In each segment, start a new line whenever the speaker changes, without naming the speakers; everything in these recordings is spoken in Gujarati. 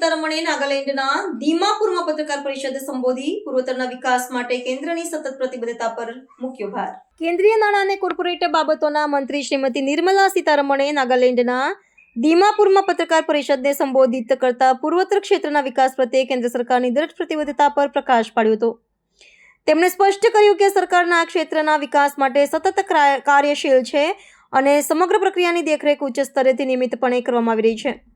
નાગાલેન્ડના દીમાપુરમાં પત્રકાર પરિષદ સંબોધી પૂર્વોત્તરના વિકાસ માટે કેન્દ્રની સતત પ્રતિબદ્ધતા પર મૂક્યો ભાર. કેન્દ્રીય નાણાં અને કોર્પોરેટ બાબતોના મંત્રી શ્રીમતી નિર્મલા સીતારમણે નાગાલેન્ડના દીમાપુરમાં પત્રકાર પરિષદને સંબોધિત કરતા પૂર્વોત્તર ક્ષેત્રના વિકાસ પ્રત્યે કેન્દ્ર સરકારની દ્રઢ પ્રતિબદ્ધતા પર પ્રકાશ પાડ્યો હતો. તેમણે સ્પષ્ટ કર્યું કે સરકારના આ ક્ષેત્રના વિકાસ માટે સતત ક્રા- કાર્યશીલ છે અને સમગ્ર પ્રક્રિયાની દેખરેખ ઉચ્ચ સ્તરેથી નિયમિતપણે કરવામાં આવી રહી છે.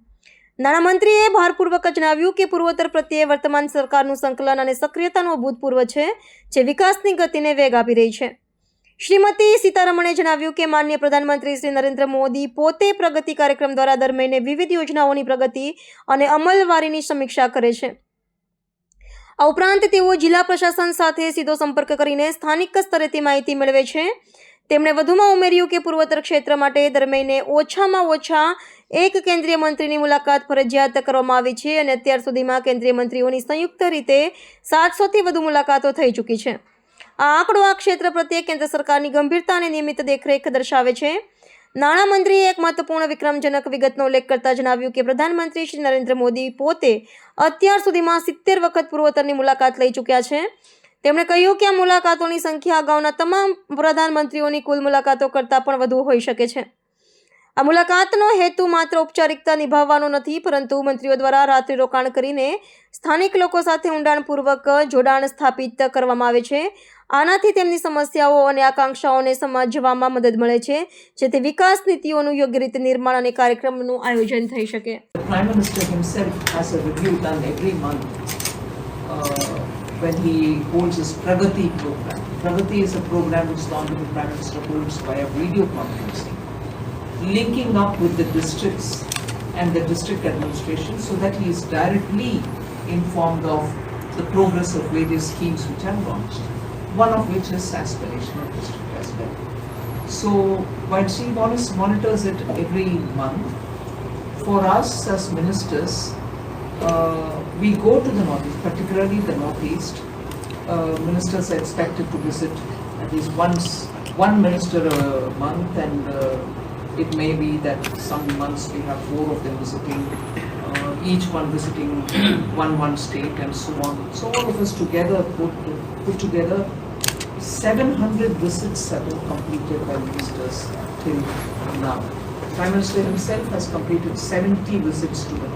નાણામંત્રીએ ભારપૂર્વક જણાવ્યું કે પૂર્વોત્તર પ્રત્યે વર્તમાન સરકારનું સંકલન અને સક્રિયતાનો અભૂતપૂર્વ છે, જે વિકાસની ગતિને વેગ આપી રહી છે. શ્રીમતી સીતારમણે જણાવ્યું કે માન્ય પ્રધાનમંત્રી શ્રી નરેન્દ્ર મોદી પોતે પ્રગતિ કાર્યક્રમ દ્વારા દર મહિને વિવિધ યોજનાઓની પ્રગતિ અને અમલવારીની સમીક્ષા કરે છે. આ ઉપરાંત તેઓ જિલ્લા પ્રશાસન સાથે સીધો સંપર્ક કરીને સ્થાનિક સ્તરેથી માહિતી મેળવે છે. તેમણે વધુમાં ઉમેર્યું કે પૂર્વોત્તર ક્ષેત્ર માટે દર મહિને ઓછામાં ઓછા એક કેન્દ્રીય મંત્રીની મુલાકાત ફરજિયાત કરવામાં આવી છે અને અત્યાર સુધીમાં કેન્દ્રીય મંત્રીઓની સંયુક્ત રીતે સાતસોથી વધુ મુલાકાતો થઈ ચૂકી છે. આ આંકડો આ ક્ષેત્ર પ્રત્યે કેન્દ્ર સરકારની ગંભીરતા અને નિયમિત દેખરેખ દર્શાવે છે. નાણામંત્રીએ એક મહત્વપૂર્ણ વિક્રમજનક વિગતનો ઉલ્લેખ કરતા જણાવ્યું કે પ્રધાનમંત્રી શ્રી નરેન્દ્ર મોદી પોતે અત્યાર સુધીમાં સિત્તેર વખત પૂર્વોત્તરની મુલાકાત લઈ ચૂક્યા છે. તેમણે કહ્યું કે આ મુલાકાતોની સંખ્યા અગાઉના તમામ પ્રધાનમંત્રીઓની કુલ મુલાકાતો કરતાં પણ વધુ હોઈ શકે છે. આ મુલાકાતનો હેતુ માત્ર ઔપચારિકતા નિભાવવાનો નથી, પરંતુ મંત્રીઓ દ્વારા રાત્રિ રોકાણ કરીને સ્થાનિક લોકો સાથે ઊંડાણપૂર્વક જોડાણ સ્થાપિત કરવામાં આવે છે. આનાથી તેમની સમસ્યાઓ અને આકાંક્ષાઓને સમજવામાં મદદ મળે છે, જેથી વિકાસ નીતિઓનું યોગ્ય રીતે નિર્માણ અને કાર્યક્રમનું આયોજન થઈ શકે.
When he holds his Pragati program. Pragati is a program which the Honorable Prime Minister holds via video conferencing, linking up with the districts and the district administration so that he is directly informed of the progress of various schemes which are launched, one of which is aspirational district as well. So while she monitors it every month, for us as ministers, uh, we go to the northeast, particularly the northeast. Uh, ministers are expected to visit at least once, one minister a month, and uh, it may be that some months we have four of them visiting, uh, each one visiting one one state, and so on. So all of us together put put together 700 visits have been completed by ministers till now. Prime Minister himself has completed 70 visits to the